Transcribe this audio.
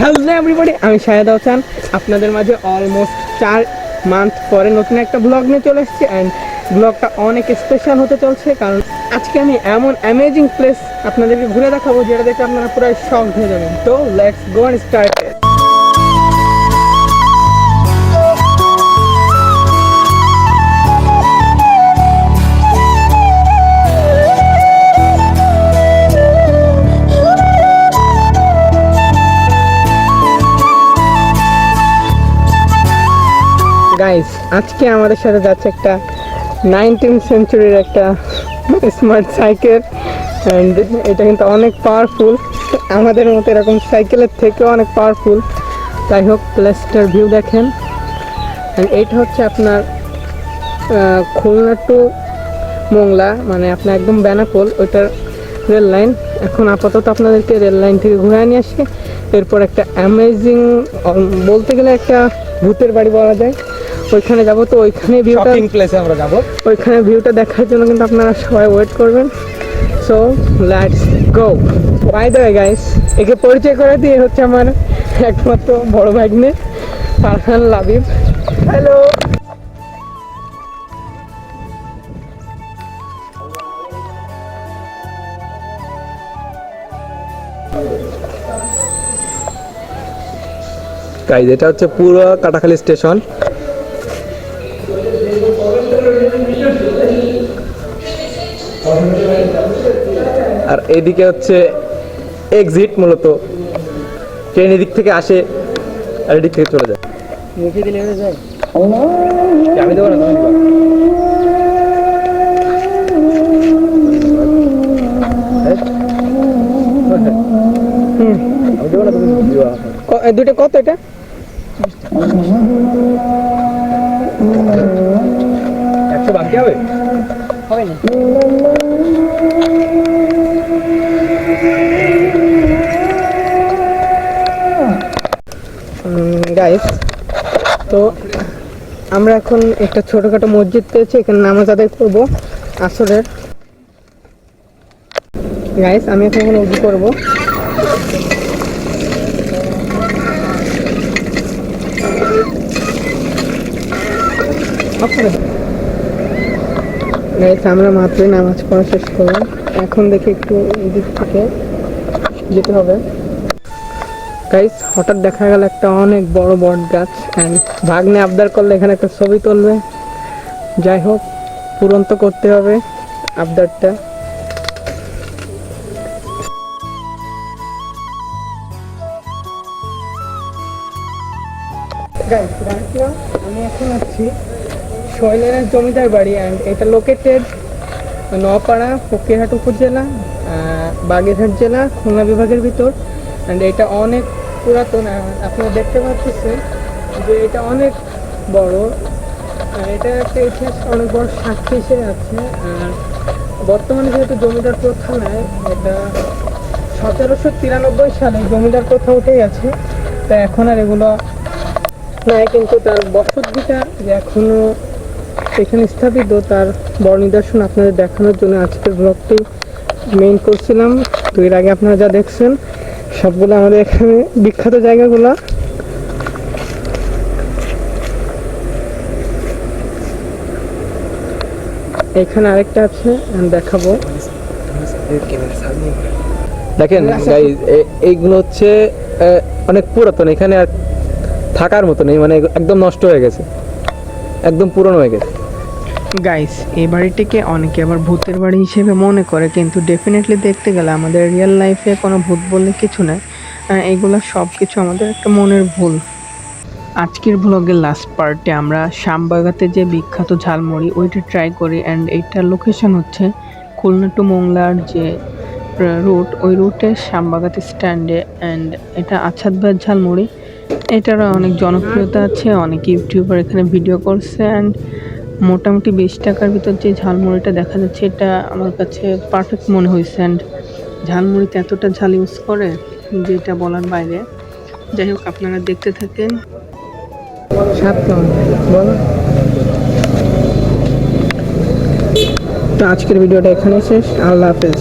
Hello everybody আমি শাহেদ হাসান আপনাদের মাঝে অলমোস্ট চার মান্থ পরে নতুন একটা ব্লগ নিয়ে চলে এসেছি অ্যান্ড ব্লগটা অনেক স্পেশাল হতে চলছে, কারণ আজকে আমি এমন অ্যামেজিং প্লেস আপনাদেরকে ঘুরে দেখাবো যেটা দেখে আপনারা পুরো শখ হয়ে যাবেন। তো let's go and start guys আজকে আমাদের সাথে যাচ্ছে একটা নাইনটিন সেঞ্চুরির একটা স্মার্ট সাইকেল এটা কিন্তু অনেক পাওয়ারফুল আমাদের মতো এরকম সাইকেলের থেকেও অনেক পাওয়ারফুল যাই হোক, প্লেসটার ভিউ দেখেন। অ্যান্ড এইটা হচ্ছে আপনার খুলনা টু মোংলা মানে আপনার একদম বেনাপোল, ওইটার রেল লাইন। এখন আপাতত আপনাদেরকে রেল লাইন থেকে ঘুরে নিয়ে আসি। এরপর একটা অ্যামেজিং বলতে গেলে একটা ভূতের বাড়ি বলা যায়। ওইখানে যাব তো ওইখানে ভিউটা শপিং প্লেসে আমরা যাব। ওইখানে ভিউটা দেখার জন্য কিন্তু আপনারা সবাই ওয়েট করবেন। So let's go bye the guys একে পরিচয় করে দিয়ে হচ্ছে আমার একমাত্র বড় ভাগ্নে ফারহান লাবিব। হ্যালো গাইজ এটা হচ্ছে পুরো কাটাখালী স্টেশন। আর এইদিকে হচ্ছে এক্সিট মূলত। ট্রেন এদিক থেকে আসে আর এদিক থেকে চলে যায়। মুখে দিলে যায়। আমি দেবো না। দুটো কত এটা? একশো বাকি হবে? হবে না। গাইস তো আমরা এখন একটা ছোটোখাটো মসজিদ পেয়েছি, এখানে নামাজ আদায় করব, আসরের। গাইস আমি এখন এখানে উজু করব। গাইস আমরা মাত্রই নামাজ পড়া শেষ করলাম। এখন দেখি একটু এদিক থেকে যেতে হবে। গাইস হঠাৎ দেখা গেল একটা অনেক বড় বট গাছ অ্যান্ড ভাগ্নে আবদার করলে এখানে একটা ছবি তুলবে। যাই হোক, পূরণ তো করতে হবে আবদারটা। আমি এখন আছি শৈলেনের জমিদার বাড়ি অ্যান্ড এটা লোকেটেড নপাড়া ফকিরহাট উপজেলা বাগেরহাট জেলা, খুলনা বিভাগের ভিতর। অ্যান্ড এটা অনেক পুরাতন আপনারা দেখতে পাচ্ছেন যে এটা অনেক বড়। আর এটা একটা ইতিহাস অনেক বড় সাক্ষী হিসেবে আছে। আর বর্তমানে যেহেতু জমিদার প্রথা নেয় এটা সতেরোশো তিরানব্বই সালে জমিদার প্রথা উঠেই আছে। তা এখন আর এগুলো নাই, কিন্তু তার বসতভিটা যে এখনও এখানে স্থাপিত, তার বড় নিদর্শন আপনাদের দেখানোর জন্য আজকের ব্লগটি মেইন করছিলাম তো এর আগে আপনারা যা দেখছেন সবগুলো আমাদের এখানে বিখ্যাত জায়গাগুলো। এখানে আরেকটা আছে আমি দেখাবো। দেখেন গাইজ এইগুলো হচ্ছে অনেক পুরাতন। এখানে আর থাকার মতো নেই মানে একদম নষ্ট হয়ে গেছে। একদম পুরনো হয়ে গেছে। গাইস এই বাড়িটিকে অনেকে আবার ভূতের বাড়ি হিসেবে মনে করে, কিন্তু ডেফিনেটলি দেখতে গেলে আমাদের রিয়েল লাইফে কোনো ভূত বললে কিছু নেই এগুলো সব কিছু আমাদের একটা মনের ভুল। আজকের ব্লগের লাস্ট পার্টে আমরা শ্যামবাগাতে যে বিখ্যাত ঝালমুড়ি, ওইটা ট্রাই করি অ্যান্ড এইটার লোকেশন হচ্ছে খুলনা টু মোংলার যে রুট ওই রুটে শ্যামবাগাতে স্ট্যান্ডে অ্যান্ড এটা আছাদবাদ ঝালমুড়ি। এটার অনেক জনপ্রিয়তা আছে, অনেক ইউটিউবার এখানে ভিডিও করছে অ্যান্ড মোটামুটি বিশ টাকার ভিতর যে ঝালমুড়িটা দেখা যাচ্ছে, এটা আমার কাছে পারফেক্ট মনে হয়েছে। অ্যান্ড ঝালমুড়িতে এতটা ঝাল ইউজ করে যেটা বলার বাইরে। যাই হোক, আপনারা দেখতে থাকেন। তো আজকের ভিডিওটা এখানে শেষ। আল্লাহ হাফেজ।